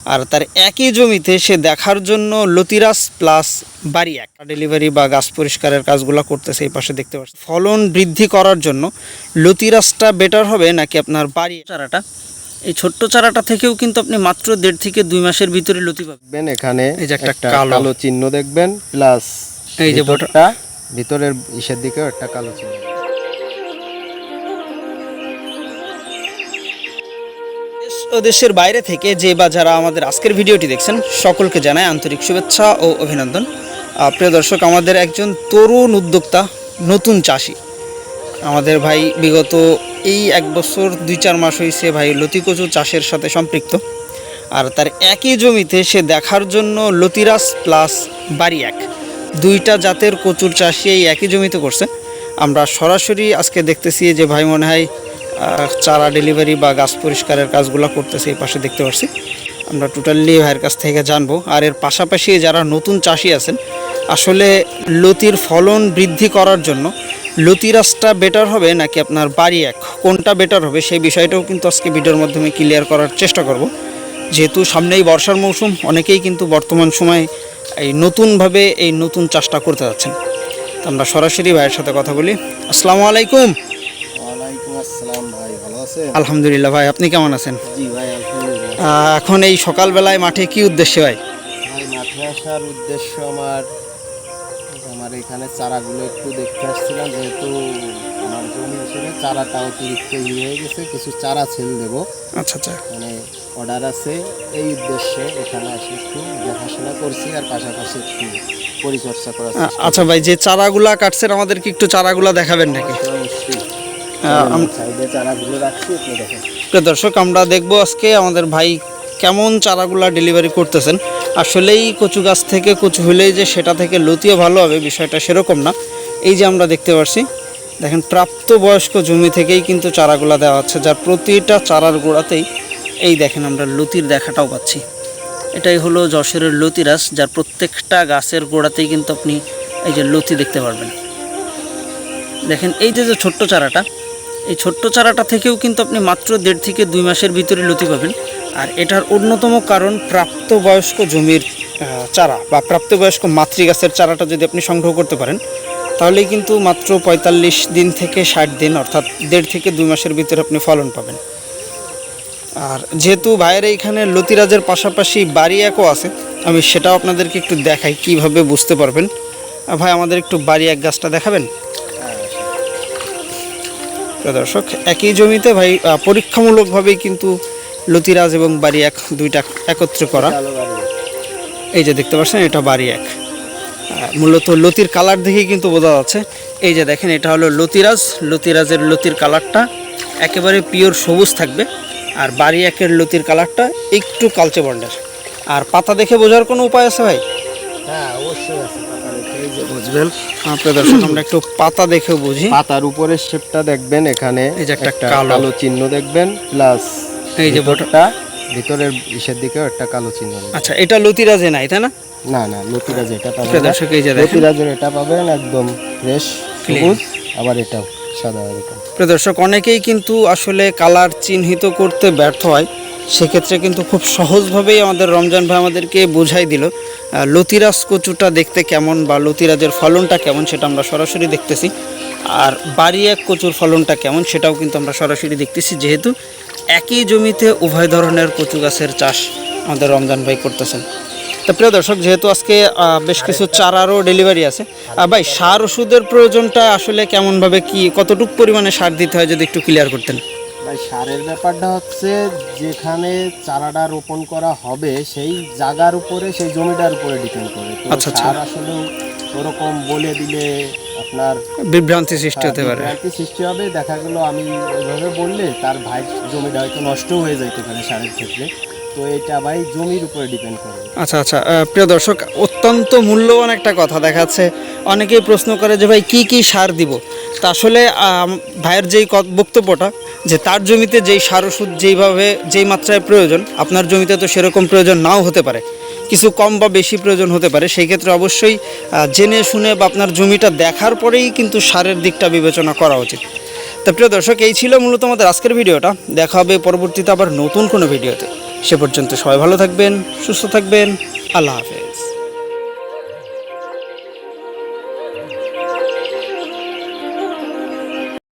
আর তার একই জমিতে সে দেখার জন্য লতিরাস প্লাস বাড়ি এক ডেলিভারি বা গাছ পরিষ্কারের কাজগুলো করতেছে এই পাশে দেখতে পাচ্ছি ফলন বৃদ্ধি করার জন্য লতিরাসটা বেটার হবে নাকি আপনার বাড়ি চারাটা? এই ছোট্ট চারাটা থেকেও কিন্তু আপনি মাত্র দেড় থেকে দুই মাসের ভিতরে লতি পাবেন। এখানে এই যে একটা কালো। চিহ্ন দেখবেন প্লাস এই যে ভিতরটা ভিতরের ইসের দিকেও একটা কালো চিহ্ন। ও দেশের বাইরে থেকে যে বা যারা আমাদের আজকের ভিডিওটি দেখছেন, সকলকে জানায় আন্তরিক শুভেচ্ছা ও অভিনন্দন। প্রিয় দর্শক, আমাদের একজন তরুণ উদ্যোক্তা, নতুন চাষি। আমাদের ভাই বিগত এই এক বছর, দুই চার মাস হয়েছে ভাই লতিকচু চাষের সাথে সম্পৃক্ত। আর তার একই জমিতে সে দেখার জন্য লতিরাস প্লাস বাড়ি এক। দুইটা জাতের কচুর চাষি এই একই জমিতে করছে। আমরা সরাসরি আজকে দেখতেছি যে ভাই মনে হয় চারা ডেলিভারি বা গাছ পরিষ্কারের কাজগুলো করতেছে এই পাশে দেখতে পাচ্ছি আমরা টোটালি ভাইয়ের কাছ থেকে জানব। আর এর পাশাপাশি যারা নতুন চাষি আছেন, আসলে লতির ফলন বৃদ্ধি করার জন্য লতিরাসটা বেটার হবে নাকি আপনার বাড়ি এক? কোনটা বেটার হবে সেই বিষয়টাও কিন্তু আজকে ভিডিওর মাধ্যমে ক্লিয়ার করার চেষ্টা করব। যেহেতু সামনেই বর্ষার মৌসুম, অনেকেই কিন্তু বর্তমান সময়ে এই নতুনভাবে এই নতুন চাষটা করতে যাচ্ছেন। আমরা সরাসরি ভাইয়ের সাথে কথা বলি। আসসালামু আলাইকুম। আলহামদুলিল্লাহ ভাই আপনি কেমন আছেন? এখন এই সকালবেলায় মাঠে কি উদ্দেশ্যে ভাই মাঠে আসার উদ্দেশ্য আমার আমার এখানে চারাগুলো একটু দেখতে আসছিলাম যেহেতু আমার জমি হিসেবে চারাটা অতিরিক্ত হয়ে গেছে কিছু চারা ছেল দেবো। আচ্ছা আচ্ছা। মানে অর্ডার আছে এই উদ্দেশ্যে এখানে আসি একটু দেখাশোনা করছি আর পাশাপাশি একটু পরিচর্যা করা আচ্ছা ভাই যে চারাগুলা কাটছেন আমাদেরকে একটু চারাগুলা দেখাবেন নাকি? আম- দেখেন। দর্শক আমরা দেখব আজকে আমাদের ভাই কেমন চারাগুলা ডেলিভারি করতেছেন। আসলেই কচু গাছ থেকে কচু হলেই যে সেটা থেকে লতিও ভালো হবে বিষয়টা সেরকম না। এই যে আমরা দেখতে পাচ্ছি দেখেন প্রাপ্তবয়স্ক জমি থেকেই কিন্তু চারাগুলা দেওয়া হচ্ছে যার প্রতিটা চারার গোড়াতেই এই দেখেন আমরা লতির দেখাটাও পাচ্ছি। এটাই হলো যশোরের লতিরাস যার প্রত্যেকটা গাছের গোড়াতেই কিন্তু আপনি এই যে লতি দেখতে পারবেন। দেখেন এই যে যে ছোট্ট চারাটা এই ছোট্ট চারাটা থেকেও কিন্তু আপনি মাত্র দেড় থেকে দুই মাসের ভিতরে লতি পাবেন। আর এটার অন্যতম কারণ প্রাপ্তবয়স্ক জমির চারা বা প্রাপ্তবয়স্ক মাতৃ গাছের চারাটা যদি আপনি সংগ্রহ করতে পারেন, তাহলেই কিন্তু মাত্র পঁয়তাল্লিশ দিন থেকে ষাট দিন অর্থাৎ দেড় থেকে দুই মাসের ভিতরে আপনি ফলন পাবেন। আর যেহেতু ভাইয়ের এইখানে লতিরাজের পাশাপাশি বাড়ি একও আছে, আমি সেটাও আপনাদেরকে একটু দেখাই কীভাবে বুঝতে পারবেন। ভাই, আমাদের একটু বাড়ি এক গাছটা দেখাবেন? দর্শক, একই জমিতে ভাই পরীক্ষামূলকভাবেই কিন্তু লতিরাজ এবং বাড়ি এক দুইটা একত্রে করা। এই যে দেখতে পাচ্ছেন, এটা বাড়ি এক মূলত লতির কালার দেখেই কিন্তু বোঝা যাচ্ছে। এই যে দেখেন, এটা হলো লতিরাজ। লতিরাজের লতির কালারটা একেবারে পিওর সবুজ থাকবে। আর বাড়ি একের লতির কালারটা একটু কালচে বর্ণের। আর পাতা দেখে বোঝার কোনো উপায় আছে ভাই? হ্যাঁ অবশ্যই আছে। এই যে বুঝবেন আপনার দর্শক আমরা একটু পাতা দেখেও বুঝি। পাতার উপরের শেপটা দেখবেন এখানে এই যে একটা কালো। চিহ্ন দেখবেন প্লাস এই যে ভিতরটা ভিতরের ইসের দিকেও একটা কালো চিহ্ন আচ্ছা এটা লতিরাজে নাই তাই না? না না লতিরাজ এটা পাবেন দর্শক এই যে লতিরাজের এটা পাবেন একদম ফ্রেশ সবুজ আবার এটাও সাদা এরকম। প্রিয় দর্শক অনেকেই কিন্তু আসলে কালার চিহ্নিত করতে ব্যর্থ হয়। সেক্ষেত্রে কিন্তু খুব সহজভাবেই আমাদের রমজান ভাই আমাদেরকে বোঝাই দিল লতিরাজ কচুটা দেখতে কেমন বা লতিরাজের ফলনটা কেমন সেটা আমরা সরাসরি দেখতেছি, আর বাড়ি এক কচুর ফলনটা কেমন সেটাও কিন্তু আমরা সরাসরি দেখতেছি, যেহেতু একই জমিতে উভয় ধরনের কচু গাছের চাষ আমাদের রমজান ভাই করতেছেন। তো প্রিয় দর্শক, যেহেতু আজকে বেশ কিছু চারারও ডেলিভারি আছে ভাই, সার ওষুধের প্রয়োজনটা আসলে কেমনভাবে কি, কতটুকু পরিমাণে সার দিতে হয় যদি একটু ক্লিয়ার করতেন? ভাই সারের ব্যাপারটা হচ্ছে যেখানে চারাটা রোপণ করা হবে সেই জায়গার উপরে সেই জমিটার উপরে ডিপেন্ড করে। তো আচ্ছা, আচ্ছা। সার আসলে ওরকম বলে দিলে আপনার বিভ্রান্তি সৃষ্টি হতে পারে। বিভ্রান্তি সৃষ্টি হবে দেখা গেল আমি ওইভাবে বললে তার ভাই জমিটা হয়তো নষ্ট হয়ে যাইতে পারে সারের ক্ষেত্রে। তো এটা ভাই জমির উপরে ডিপেন্ড করে। আচ্ছা আচ্ছা। প্রিয় দর্শক অত্যন্ত মূল্যবান একটা কথা দেখাচ্ছে। অনেকেই প্রশ্ন করে যে ভাই কি কি সার দিব? তা আসলে ভাইয়ের যেই বক্তব্যটা যে তার জমিতে যেই সার ওষুধ যেইভাবে, যেই মাত্রায় প্রয়োজন, আপনার জমিতে তো সেরকম প্রয়োজন নাও হতে পারে। কিছু কম বা বেশি প্রয়োজন হতে পারে। সেই ক্ষেত্রে অবশ্যই জেনে শুনে বা আপনার জমিটা দেখার পরেই কিন্তু সারের দিকটা বিবেচনা করা উচিত। তো প্রিয় দর্শক, এই ছিল মূলত আমাদের আজকের ভিডিওটা। দেখা হবে পরবর্তীতে আবার নতুন কোনো ভিডিওতে। সে পর্যন্ত সবাই ভালো থাকবেন, সুস্থ থাকবেন। আল্লাহ হাফেজ।